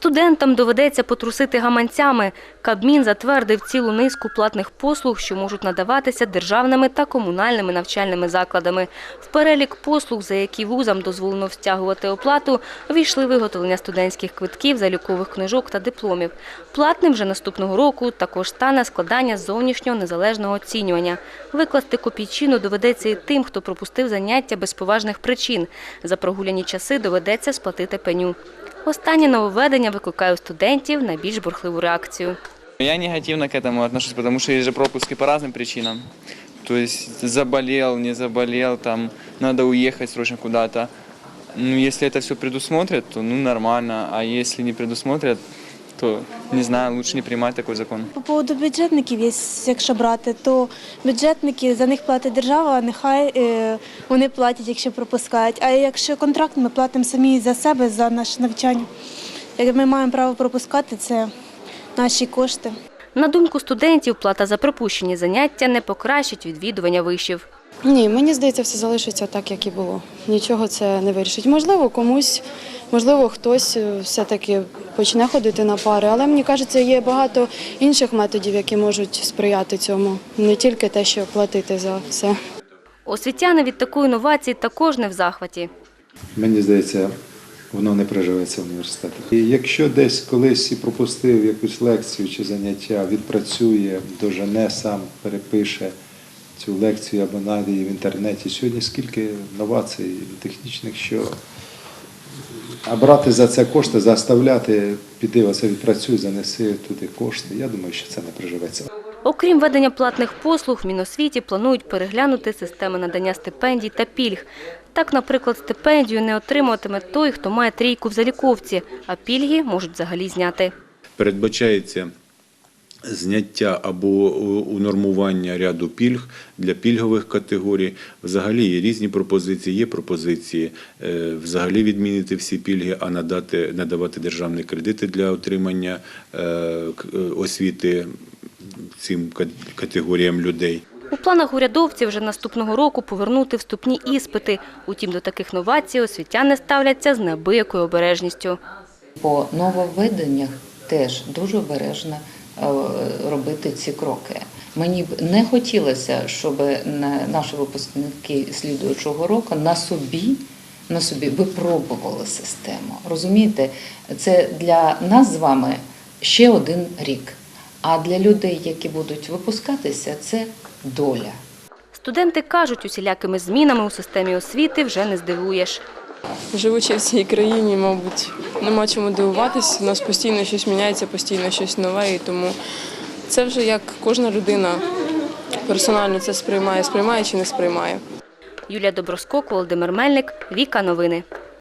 Студентам доведеться потрусити гаманцями. Кабмін затвердив цілу низку платних послуг, що можуть надаватися державними та комунальними навчальними закладами. В перелік послуг, за які вузам дозволено встягувати оплату, війшли виготовлення студентських квитків, залікових книжок та дипломів. Платним вже наступного року також стане складання зовнішнього незалежного оцінювання. Викласти копійчину доведеться і тим, хто пропустив заняття без поважних причин. За прогуляні часи доведеться сплатити пеню. Останнє нововведення викликає у студентів найбільш бурхливу реакцію. Я негативно к этому отношусь, потому что есть же пропуски по разным причинам. То есть заболел, не заболел, там надо уехать срочно куда-то. Ну, если это все предусмотрят, то ну нормально, а если не предусмотрят, то не знаю, лучше не принимать такой закон. По поводу бюджетників, якщо брати, то бюджетники за них платить держава, нехай е, вони платять, якщо пропускають. А якщо контракт, ми платимо самі за себе, за наше навчання. Як ми маємо право пропускати, це наші кошти. На думку студентів, плата за пропущені заняття не покращить відвідування вишів. Ні, мені здається, все залишиться так, як і було. Нічого це не вирішить. Можливо, комусь, можливо, хтось е, все-таки почне ходити на пари, але мені кажеться, є багато інших методів, які можуть сприяти цьому. Не тільки те, що платити за все. Освітяни від такої новації також не в захваті. Мені здається, воно не приживеться в університеті. І якщо десь колись і пропустив якусь лекцію чи заняття, відпрацює, дожене сам, перепише цю лекцію або знайде її в інтернеті. Сьогодні скільки новацій технічних, що а брати за це кошти, заставляти, піди оце відпрацюй, занеси туди кошти. Я думаю, що це не приживеться. Окрім ведення платних послуг, в Міносвіті планують переглянути системи надання стипендій та пільг. Так, наприклад, стипендію не отримуватиме той, хто має трійку в заліковці, а пільги можуть взагалі зняти. передбачається зняття або унормування ряду пільг для пільгових категорій. Взагалі є різні пропозиції. Є пропозиції е, взагалі відмінити всі пільги, а надати надавати державні кредити для отримання е, к- е, освіти цим категоріям людей. У планах урядовців вже наступного року повернути вступні іспити. Утім, до таких новацій освітяни ставляться з неабиякою обережністю. По нововведеннях теж дуже обережно е, робити ці кроки. Мені б не хотілося, щоб на- наші випускники слідуючого року на собі, на собі випробували систему. Розумієте, це для нас з вами ще один рік. А для людей, які будуть випускатися, це доля. Студенти кажуть, усілякими змінами у системі освіти вже не здивуєш. Живучи в цій країні, мабуть, нема чому дивуватись. У нас постійно щось міняється, постійно щось нове, і тому це вже як кожна людина персонально це сприймає, сприймає чи не сприймає. Юлія Доброскок, Володимир Мельник, Віка Новини.